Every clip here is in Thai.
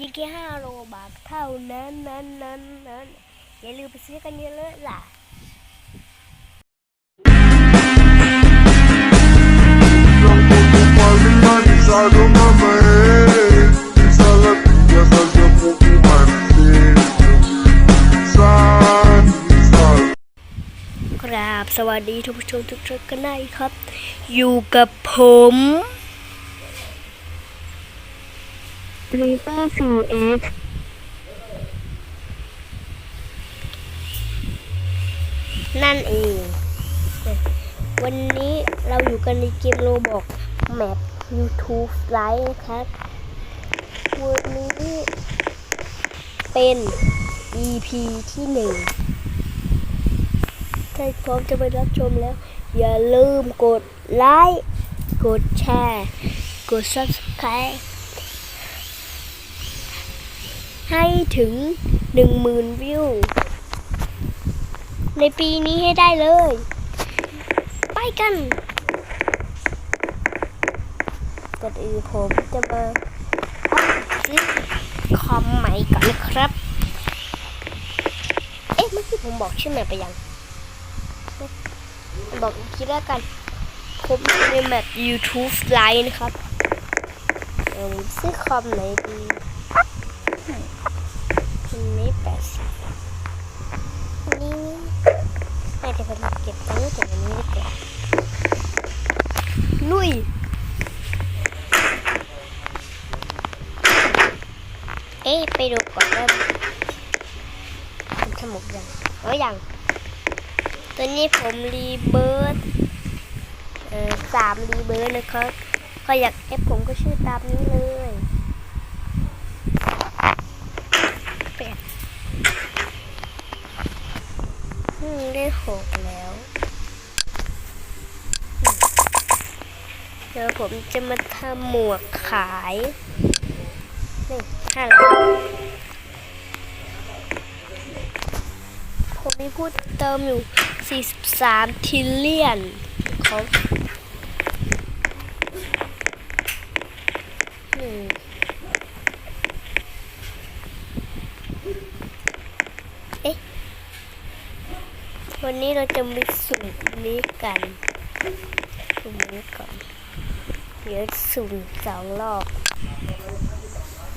นะครับเพียงแค่ห้าโลบาทเท่านั้นนั้นนั้นนั้นอย่าลืมไปซื้อกันเยอะๆล่ะ Não vou normalizado, mamãe Sala pia fazer pouco mais Sabe, sabe ครับสวัสดีทุกผู้ชมทุกท่านกันได้ครับ อยู่กับผม ลิเตอร์ซีเอ็กนั่นเอง วันนี้เราอยู่กันในเกมโรบอกแมป YouTube ไลฟ์นะครับ วันนี้เป็น EP ที่หนึ่งถ้าพร้อมจะไปรับชมแล้ว อย่าลืมกดไลค์ กดแชร์ กด Subscribe ให้ถึง 10,000 วิว ในปีนี้ให้ได้เลย ไปกันก่อนอื่นผมจะมาซื้อคอมใหม่ก่อนนะครับ เอ๊ะเมื่อกี้ผมบอกชื่อแมปไปยัง บอกอีกทีแล้วกันผมในแมป YouTube Live นะครับซื้อคอมไหนดี แปดสิบนนี้ไม่ได้เป็นเก็บตังค์แต่วันนี้ดีกว่าลุยเอ๊ะไปดูก่อนว่าผมสมุกยังเออยังตัวนี้ผมรีเบิร์ดเออสามรีเบิร์ดนะครับใครอยากเอฟผมก็ชื่อตามนี้เลยแปด อืม ได้หกแล้ว เดี๋ยวผมจะมาทำหมวกขายนี่ห้าร้อยผมมีพูดเติมอยู่ 43ทิลเลียนเขาอืมเอ๊ะ วันนี้เราจะมีสุ่มนี้กันสุ่มนี้ก่อน เดี๋ยวสุ่มสองรอบ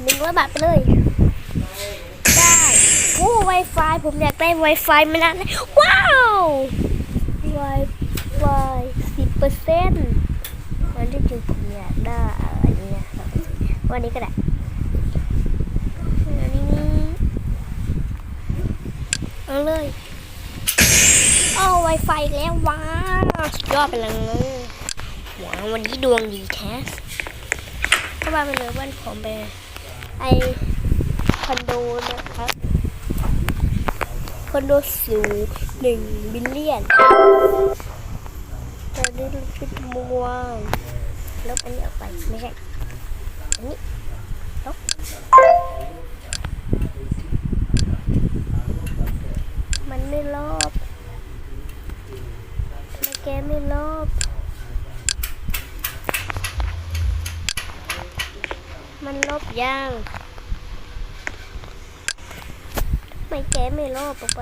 หนึ่งร้อยบาทไปเลย ได้โอ้ Wi-Fi ผมอยากได้ Wi-Fi มานานแล้วว้าว Wi-Fi สิบเปอร์เซ็นต์วันที่จริงผมอยากได้อะไรเนี่ยวันนี้ก็ได้อันนี้เอาเลย Wi-Fi แล้วว้าวสุดยอดไปเลยว้าววันนี้ดวงดีแท้ก็ว่าไปเลยวันผมไปไอคอนโดนะครับคอนโดสูงหนึ่งบิลเลียนตอนนี้เราชุดม่วงลบอันนี้ออกไปไม่ใช่อันนี้ลบมันไม่ลบ แกไม่ลบมันลบยังไม่แกไม่ลบออกไป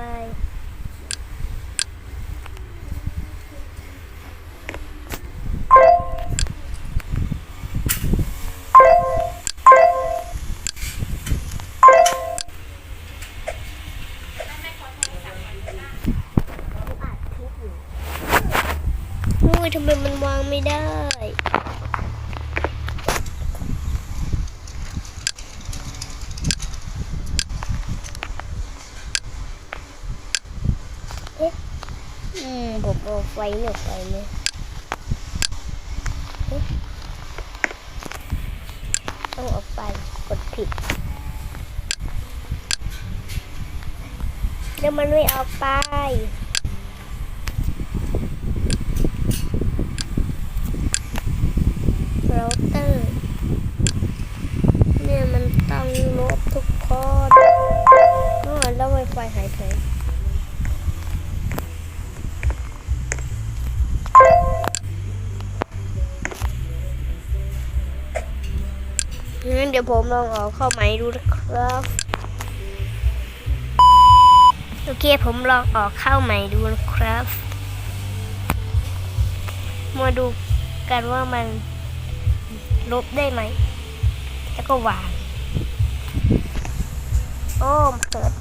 อัดคลิปอยู่อุ้ยทำไมมันวาง ไม่ได้ เอ๊ะ อืมผมเอาไฟหนึ่งไปเอ๊ะต้องเอาไปกดผิดแล้วมันไม่เอาไป Wi-Fi หายไปไหนงั้นเดี๋ยวผมลองออกเข้าใหม่ดูนะครับ โอเคผมลองออกเข้าใหม่ดูนะครับ มาดูกันว่ามันลบได้ไหม แล้วก็วาง โอ้มเสิร์ช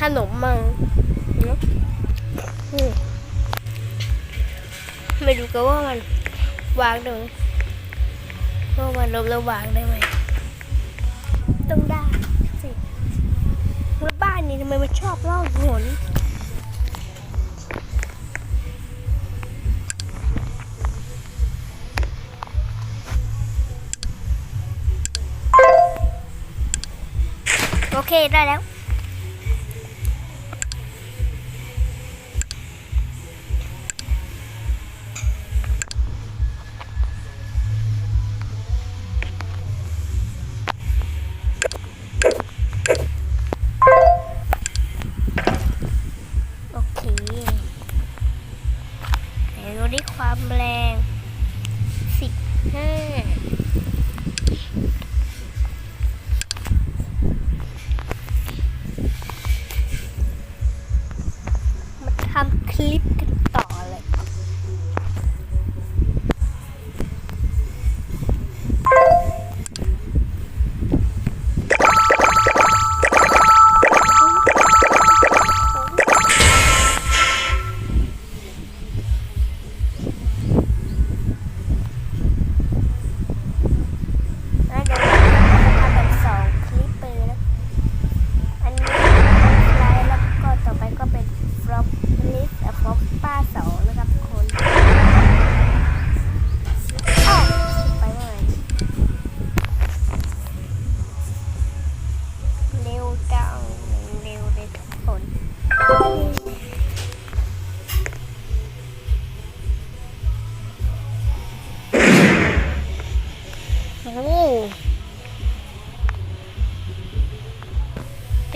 ขนมมังเนาะมไม่ดูกันว่ามันวางได้ไหมว่ามันลบแล้ววางได้ไหมต้องได้สิแล้วบ้านนี้ทำไมมันชอบล่องหนโอเค ได้แล้ว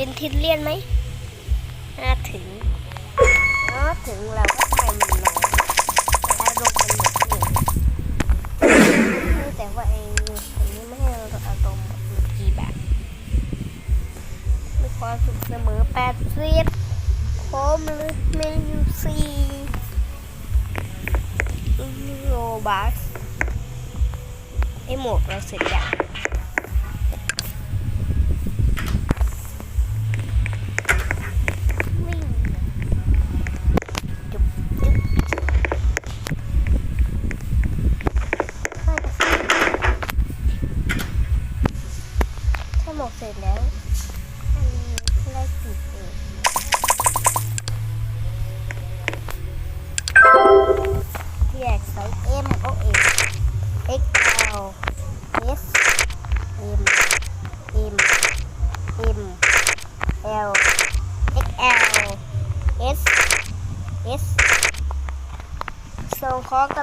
เป็นทิศเลียนไหมน่าถึงน่าถึงแล้วก็ทำไมมันน้อยแต่อารมณ์มันหมดนี่แต่ว่าไอ้อันนี้ไม่ให้เราอารมณ์แบบเมื่อกี้แบบมีความสุขเสมอแปดสิบผมหรือเมนูซีโรบัสไอหมวกเราเสร็จยังวิ่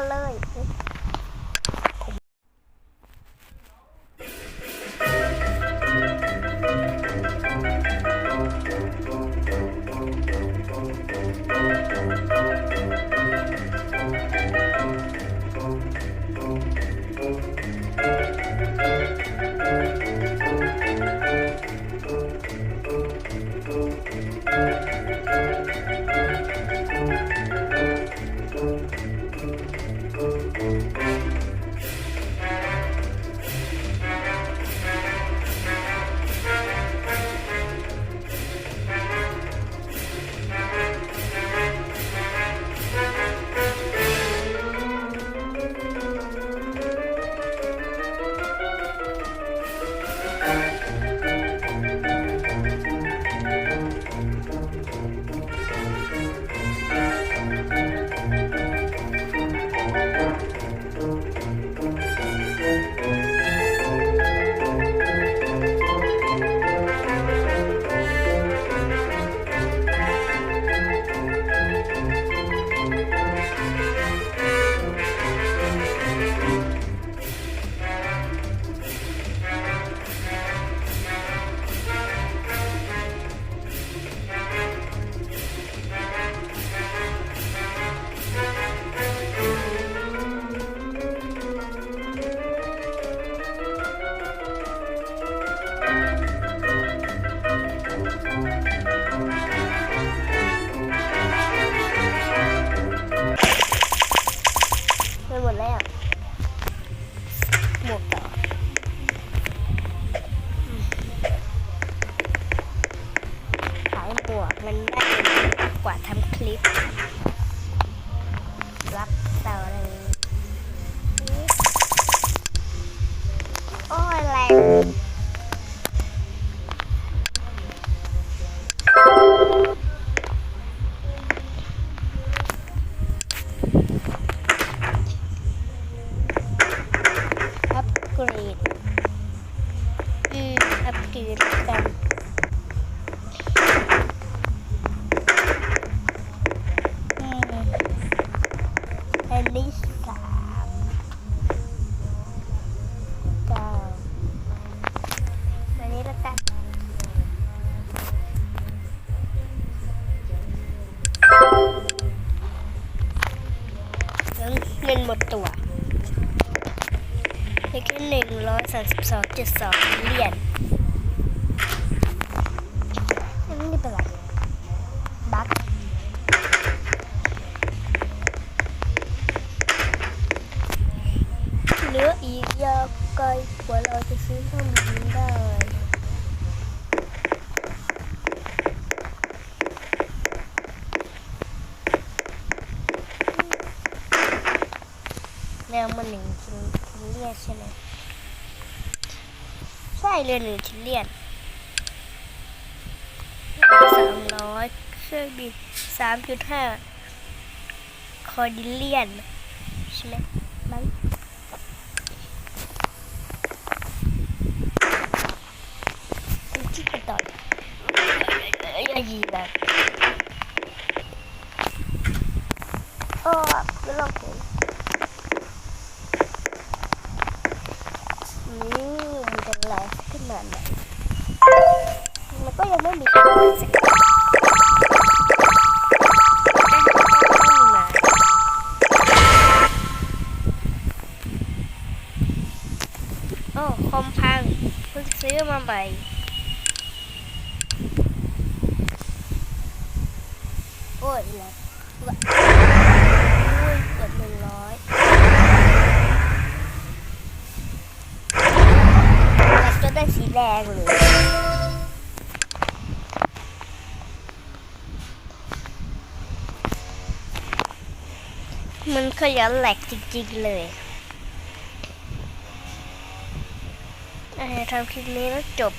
เลย สามสิบสองจุดสองเหรียญอันนี้เป็นไรบัคเหลืออีกยาวไกลกว่าเราจะซื้อเครื่องบินได้ แนวมันหนึ่งชิ้นชิ้นเลียนใช่ไหมใช่ เลยหนึ่งชิ้นเลียนสามร้อยเครื่องบินสามจุดห้าคอร์ดิเลียนใช่ไหมมั้งที่กระต่อยอย่ายีแบบโอ้ไม่ลองผม นี่มันจะแรงขึ้นมาหน่อยแล้วก็ ยังไม่มีโอ้คอมพังเพิ่งซื้อมาใหม่โอ้ยแหล้วโอ้ยเกือบหนึ่งร้อยแล้วก็ได้สีแดงเลย มันขยันแหลกจริงๆเลยอะทำคลิปนี้แล้วจบ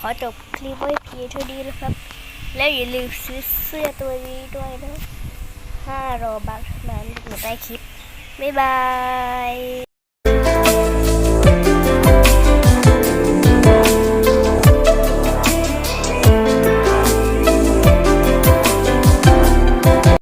ขอจบคลิปไว้เพียงเท่านี้นะครับ แล้วอย่าลืมซื้อเสื้อตัวนี้ด้วยนะ5โรบัคนั้นอยู่ใต้คลิป บ๊ายบาย